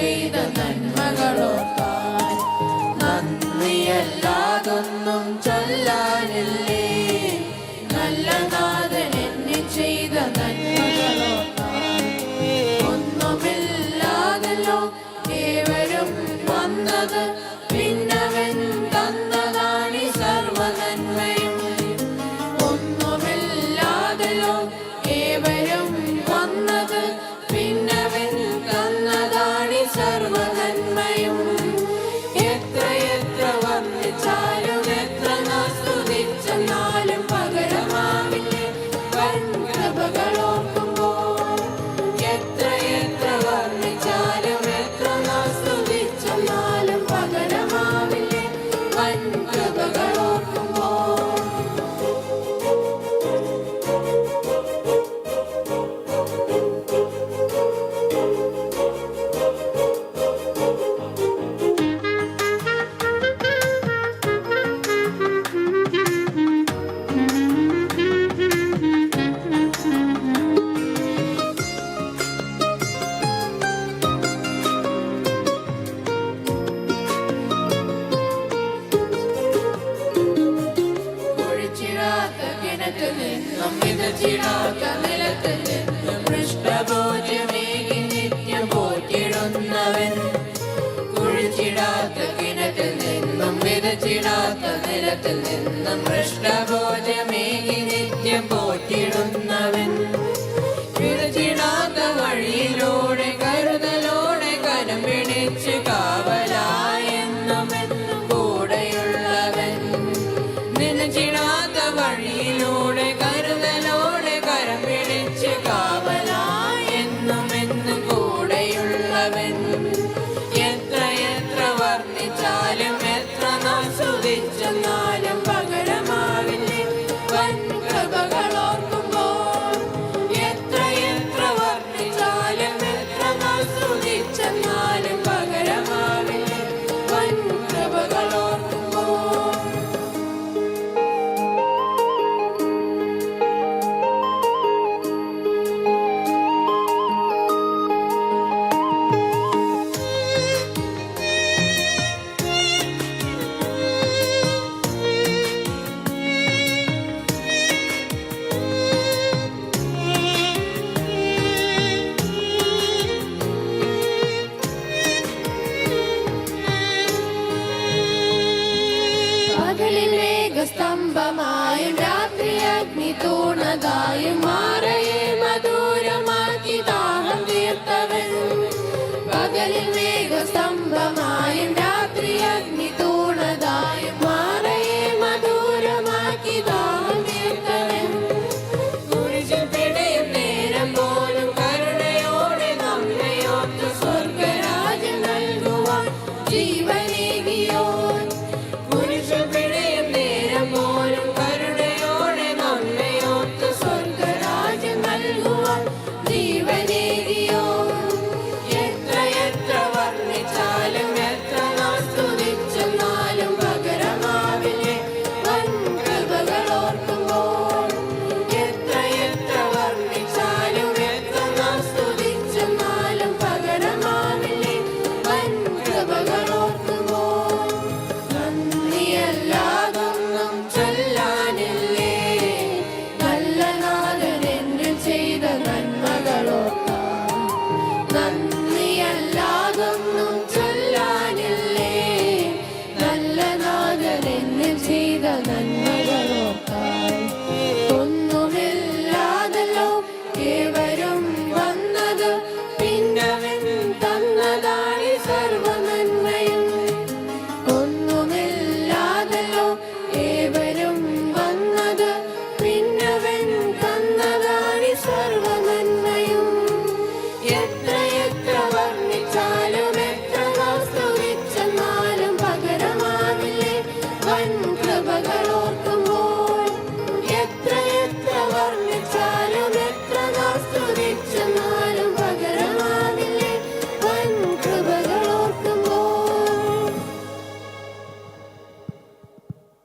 see the night. Satan. പോറ്റിടുന്നവൻ കുഴിച്ചിടാത്ത കിണറ്റിൽ നിന്നും വിതച്ചിടാത്ത നിലത്തിൽ നിന്നും പൃഷ്ഠഭോജ്യമേകി നിത്യം പോറ്റിടുന്നവൻ. വിതച്ചിടാത്ത വഴിയിലൂടെ കരുതലോടെ കരം പിടിച്ച് കാവലായെന്നും എന്നും കൂടെയുള്ളവൻ. നിലച്ചിടാത്ത വഴിയിലൂടെ കരുതലോടെ കരം പിടിച്ച് കാവലായെന്നും എന്നും കൂടെയുള്ളവൻ. പകലിൽ മേഘസ്തംഭമായും രാത്രി അഗ്നി തൂണതായും മാറയെ മധുരമാക്കി ദാഹം തീർത്തവൻ. പകലിൽ